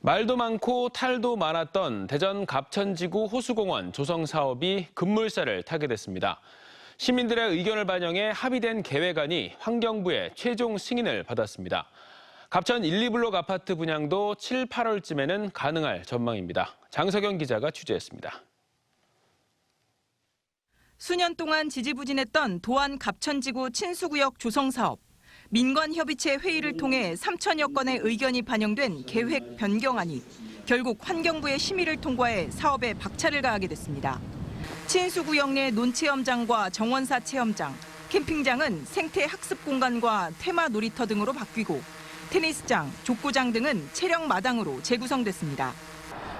말도 많고 탈도 많았던 대전 갑천지구 호수공원 조성 사업이 급물살을 타게 됐습니다. 시민들의 의견을 반영해 합의된 계획안이 환경부의 최종 승인을 받았습니다. 갑천 1, 2블록 아파트 분양도 7, 8월쯤에는 가능할 전망입니다. 장석영 기자가 취재했습니다. 수년 동안 지지부진했던 도안 갑천지구 친수구역 조성 사업. 민관협의체 회의를 통해 3천여 건의 의견이 반영된 계획 변경안이 결국 환경부의 심의를 통과해 사업에 박차를 가하게 됐습니다. 친수구역 내 논체험장과 정원사 체험장, 캠핑장은 생태 학습 공간과 테마 놀이터 등으로 바뀌고 테니스장, 족구장 등은 체력 마당으로 재구성됐습니다.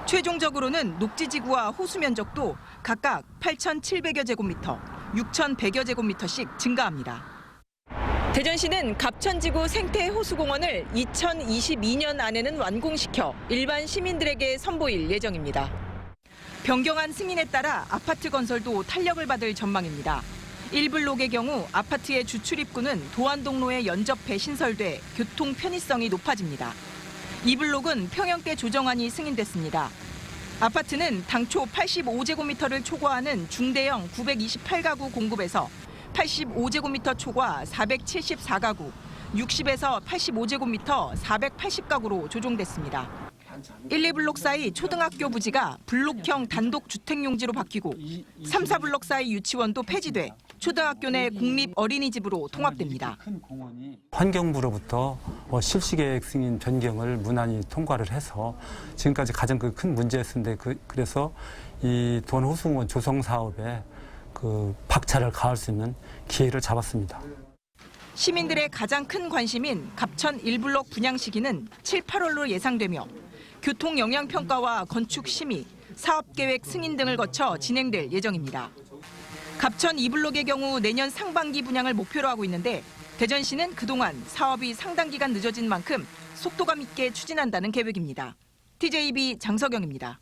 최종적으로는 녹지지구와 호수 면적도 각각 8,700여 제곱미터, 6,100여 제곱미터씩 증가합니다. 대전시는 갑천지구 생태호수공원을 2022년 안에는 완공시켜 일반 시민들에게 선보일 예정입니다. 변경안 승인에 따라 아파트 건설도 탄력을 받을 전망입니다. 1블록의 경우 아파트의 주출입구는 도안동로에 연접해 신설돼 교통 편의성이 높아집니다. 2블록은 평형대 조정안이 승인됐습니다. 아파트는 당초 85제곱미터를 초과하는 중대형 928가구 공급에서 85제곱미터 초과 474가구, 60에서 85제곱미터 480가구로 조정됐습니다. 1, 2블록 사이 초등학교 부지가 블록형 단독 주택용지로 바뀌고 3, 4블록 사이 유치원도 폐지돼 초등학교 내 국립 어린이집으로 통합됩니다. 환경부로부터 어, 실시계획 승인 변경을 무난히 통과를 해서 지금까지 가장 그큰 문제였는데 그, 그래서 이 돈 호수공원 조성 사업에 그 박차를 가할 수 있는 기회를 잡았습니다. 시민들의 가장 큰 관심인 갑천 1블록 분양 시기는 7, 8월로 예상되며 교통 영향 평가와 건축 심의, 사업 계획 승인 등을 거쳐 진행될 예정입니다. 갑천 2블록의 경우 내년 상반기 분양을 목표로 하고 있는데 대전시는 그동안 사업이 상당 기간 늦어진 만큼 속도감 있게 추진한다는 계획입니다. TJB 장석영입니다.